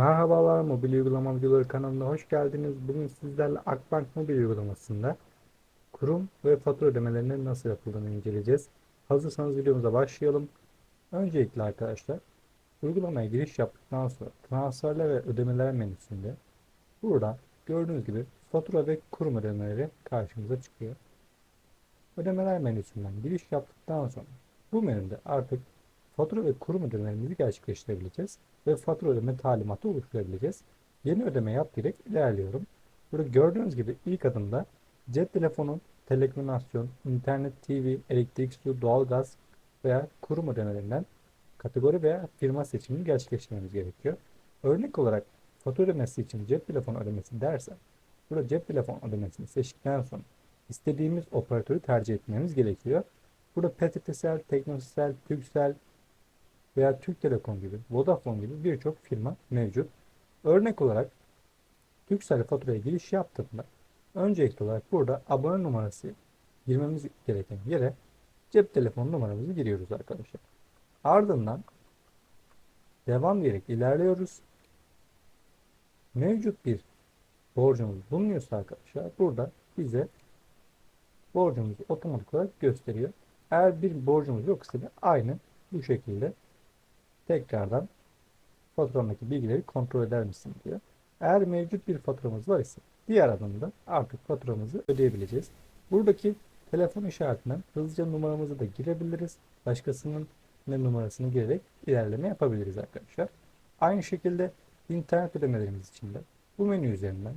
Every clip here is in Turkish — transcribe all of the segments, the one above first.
Merhabalar mobil uygulama videoları kanalına hoş geldiniz. Bugün sizlerle Akbank mobil uygulamasında kurum ve fatura ödemelerinin nasıl yapıldığını inceleyeceğiz. Hazırsanız videomuza başlayalım. Öncelikle arkadaşlar uygulamaya giriş yaptıktan sonra transferler ve ödemeler menüsünde burada gördüğünüz gibi fatura ve kurum ödemeleri karşımıza çıkıyor. Ödemeler menüsünden giriş yaptıktan sonra bu menüde artık fatura ve kurum ödemelerimizi gerçekleştirebileceğiz ve fatura ödeme talimatı oluşturabileceğiz. Yeni ödeme yap direkt ilerliyorum. Burada gördüğünüz gibi ilk adımda cep telefonu, telekomünikasyon, internet, TV, elektrik, su, doğalgaz veya kurum ödemelerinden kategori veya firma seçimini gerçekleştirmemiz gerekiyor. Örnek olarak fatura ödemesi için cep telefonu ödemesi dersen burada cep telefonu ödemesini seçtikten sonra istediğimiz operatörü tercih etmemiz gerekiyor. Burada PTT'sel, Teknosel, Türksel veya Türk Telekom gibi, Vodafone gibi birçok firma mevcut. Örnek olarak Türksel faturaya giriş yaptığında öncelikli olarak burada abone numarası girmemiz gereken yere cep telefonu numaramızı giriyoruz arkadaşlar. Ardından devam diyerek ilerliyoruz. Mevcut bir borcumuz bulunuyorsa arkadaşlar burada bize borcumuzu otomatik olarak gösteriyor. Eğer bir borcumuz yoksa da aynı bu şekilde tekrardan faturamdaki bilgileri kontrol eder misin diyor. Eğer mevcut bir faturamız var ise diğer adımda artık faturamızı ödeyebileceğiz. Buradaki telefon işaretinden hızlıca numaramızı da girebiliriz. Başkasının ne numarasını girerek ilerleme yapabiliriz arkadaşlar. Aynı şekilde internet ödemelerimiz için de bu menü üzerinden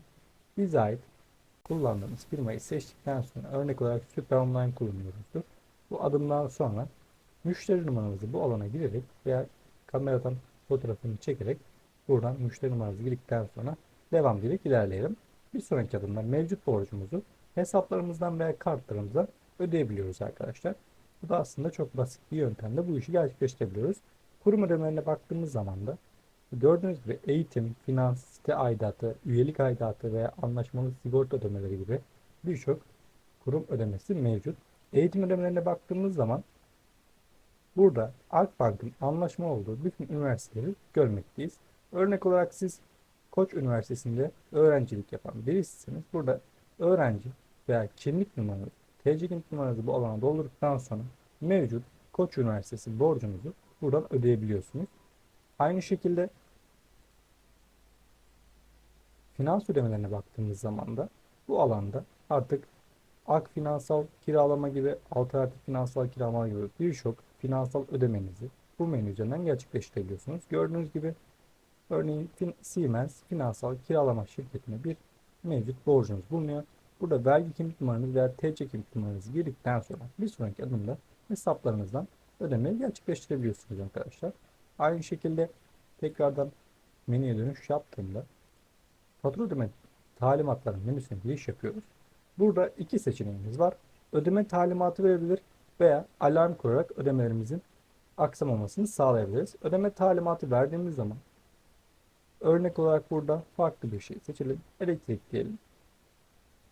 bize ait kullandığımız firmayı seçtikten sonra örnek olarak Süper Online kullanıyoruzdur. Bu adımdan sonra müşteri numaramızı bu alana girerek veya kameradan fotoğrafını çekerek buradan müşteri numaramızı girdikten sonra devam diyerek ilerleyelim. Bir sonraki adımda mevcut borcumuzu hesaplarımızdan veya kartlarımızdan ödeyebiliyoruz arkadaşlar. Bu da aslında çok basit bir yöntemle bu işi gerçekleştirebiliyoruz. Kurum ödemelerine baktığımız zaman da gördüğünüz gibi eğitim, finans, site aidatı, üyelik aidatı veya anlaşmalı sigorta ödemeleri gibi birçok kurum ödemesi mevcut. Eğitim ödemelerine baktığımız zaman Burada Akbank'ın anlaşma olduğu bütün üniversiteleri görmekteyiz. Örnek olarak siz Koç Üniversitesi'nde öğrencilik yapan birisiniz. Burada öğrenci veya kimlik numaranızı, TC kimlik numaranızı bu alana doldurduktan sonra mevcut Koç Üniversitesi borcunuzu buradan ödeyebiliyorsunuz. Aynı şekilde finans ödemelerine baktığımız zaman da bu alanda artık Ak finansal kiralama gibi alternatif finansal kiralama gibi birçok finansal ödemenizi bu menü üzerinden gerçekleştirebiliyorsunuz. Gördüğünüz gibi örneğin Siemens finansal kiralama şirketine bir mevcut borcunuz bulunuyor. Burada vergi kimlik numaranız veya TC kimlik numaranızı girdikten sonra bir sonraki adımda hesaplarınızdan ödemeyi gerçekleştirebiliyorsunuz arkadaşlar. Aynı şekilde tekrardan menüye dönüş yaptığımda fatura ödeme talimatları menüsüne giriş yapıyoruz. Burada iki seçeneğimiz var. Ödeme talimatı verebilir veya alarm kurarak ödemelerimizin aksamamasını sağlayabiliriz. Ödeme talimatı verdiğimiz zaman örnek olarak burada farklı bir şey seçelim. Elektrik diyelim.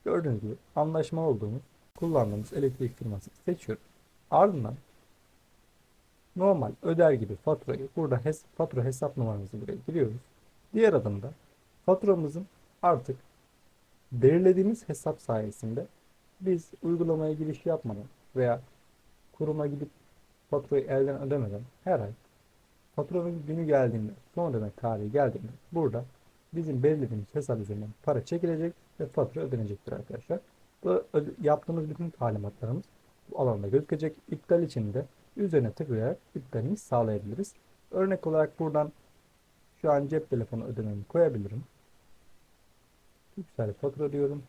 Gördüğünüz gibi anlaşma olduğumuz kullandığımız elektrik firması seçiyoruz. Ardından normal öder gibi faturayı burada hes fatura hesap numaramızı buraya giriyoruz. Diğer adımda faturamızın artık belirlediğimiz hesap sayesinde biz uygulamaya giriş yapmadan veya kuruma gidip faturayı elden ödemeden her ay faturanın günü geldiğinde son ödeme tarihi geldiğinde burada bizim belirlediğimiz hesap üzerinden para çekilecek ve fatura ödenecektir arkadaşlar. Bu yaptığımız bütün talimatlarımız bu alanda gözükecek. İptal için de üzerine tıklayarak iptalini sağlayabiliriz. Örnek olarak buradan şu an cep telefonu ödememi koyabilirim. Yüksel fatura diyorum.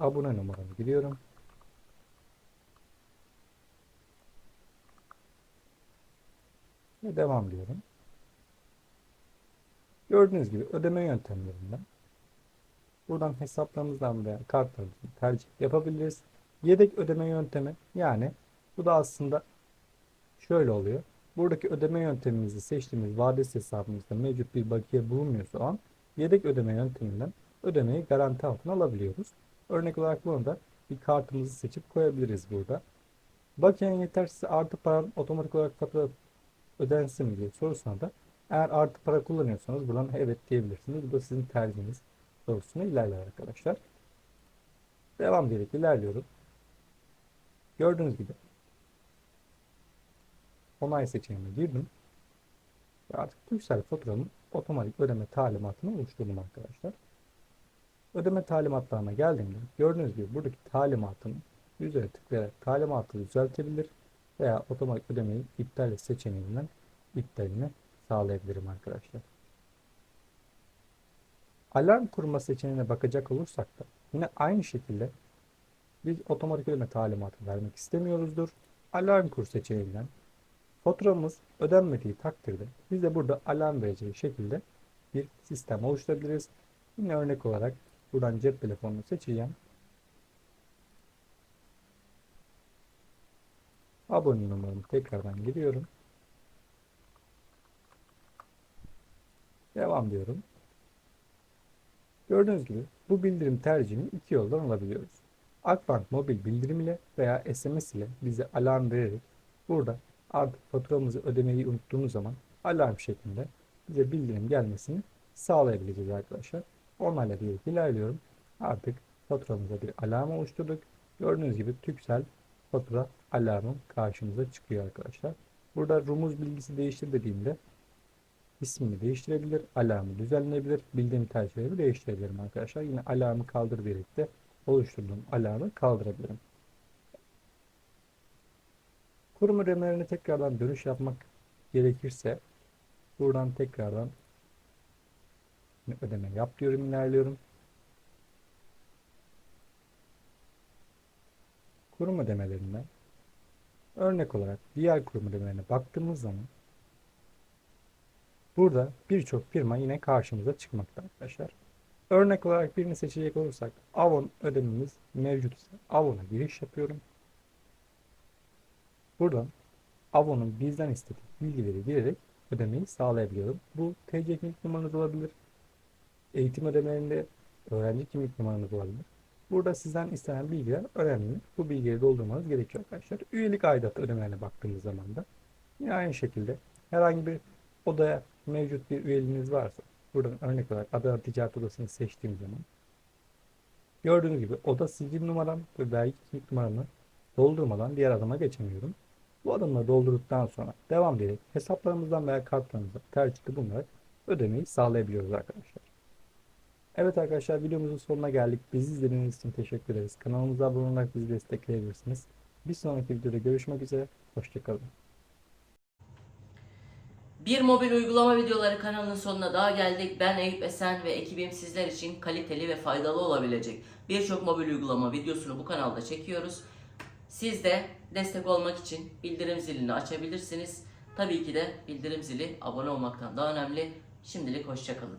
Abone numaramı giriyorum. Ve devam diyorum. Gördüğünüz gibi ödeme yöntemlerinden buradan hesaplarımızdan veya kartlarımızdan tercih yapabiliriz. Yedek ödeme yöntemi yani bu da aslında şöyle oluyor. Buradaki ödeme yöntemimizi seçtiğimiz vadesi hesabımızda mevcut bir bakiye bulunmuyorsa o an yedek ödeme yönteminden ödemeyi garanti altına alabiliyoruz. Örnek olarak bunu da bir kartımızı seçip koyabiliriz burada. Bakiyen yetersiz artı paran otomatik olarak fatura ödensin mi diye sorusuna da eğer artı para kullanıyorsanız buradan evet diyebilirsiniz. Bu da sizin tercihiniz sorusuna ilerler arkadaşlar. Devam diyerek ilerliyorum. Gördüğünüz gibi onay seçeneğine girdim. Ve artık Türksel faturamın otomatik ödeme talimatını oluşturdum arkadaşlar. Ödeme talimatlarına geldiğimde gördüğünüz gibi buradaki talimatın üzerine tıklayarak talimatı düzeltebilir veya otomatik ödemeyi iptal seçeneğinden iptalini sağlayabilirim arkadaşlar. Alarm kurma seçeneğine bakacak olursak da yine aynı şekilde biz otomatik ödeme talimatı vermek istemiyoruzdur. Alarm kur seçeneğinden faturamız ödenmediği takdirde biz de burada alarm vereceği şekilde bir sistem oluşturabiliriz. Yine örnek olarak buradan cep telefonunu seçeceğim. Abone numaramı tekrardan giriyorum. Devam diyorum. Gördüğünüz gibi bu bildirim tercihini iki yoldan alabiliyoruz. Akbank mobil bildirim ile veya SMS ile bize alarm vererek burada artık faturamızı ödemeyi unuttuğumuz zaman alarm şeklinde bize bildirim gelmesini sağlayabileceğiz arkadaşlar. Onlarla birlikte ilerliyorum. Artık faturamıza bir alarm oluşturduk. Gördüğünüz gibi Türksel fatura alarmı karşımıza çıkıyor arkadaşlar. Burada rumuz bilgisi değiştir dediğimde ismini değiştirebilir, alarmı düzenleyebilir, bildirim tercihleri değiştirebilirim arkadaşlar. Yine alarmı kaldır diyerek de oluşturduğum alarmı kaldırabilirim. Kurum ödemelerine tekrardan dönüş yapmak gerekirse buradan tekrardan ödeme yap diyorum, ilerliyorum. Kurum ödemelerine örnek olarak diğer kurum ödemelerine baktığımız zaman Burada birçok firma yine karşımıza çıkmakta arkadaşlar. Örnek olarak birini seçecek olursak Avon ödememiz mevcut ise Avon'a giriş yapıyorum. Buradan Avon'un bizden istediği bilgileri girerek ödemeyi sağlayabiliyorum. Bu TC kimlik numaranız olabilir. Eğitim ödemelerinde öğrenci kimlik numaranız olabilir. Burada sizden istenen bilgiler önemli. Bu bilgileri doldurmanız gerekiyor arkadaşlar. Üyelik aidatı ödemelerine baktığımız zaman da yine aynı şekilde herhangi bir odaya mevcut bir üyeliğiniz varsa buradan örnek olarak Adana Ticaret Odası'nı seçtiğim zaman gördüğünüz gibi oda sicil numaram ve vergi kimlik numaramı doldurmadan diğer adıma geçemiyorum. Bu adımları doldurduktan sonra devam diyerek hesaplarımızdan veya kartlarımızdan tercihli bulunarak ödemeyi sağlayabiliyoruz arkadaşlar. Evet arkadaşlar videomuzun sonuna geldik. Bizi izlediğiniz için teşekkür ederiz. Kanalımıza abone olarak bizi destekleyebilirsiniz. Bir sonraki videoda görüşmek üzere. Hoşçakalın. Bir mobil uygulama videoları kanalının sonuna daha geldik. Ben Eyüp Esen ve ekibim sizler için kaliteli ve faydalı olabilecek birçok mobil uygulama videosunu bu kanalda çekiyoruz. Siz de destek olmak için bildirim zilini açabilirsiniz. Tabii ki de bildirim zili abone olmaktan daha önemli. Şimdilik hoşçakalın.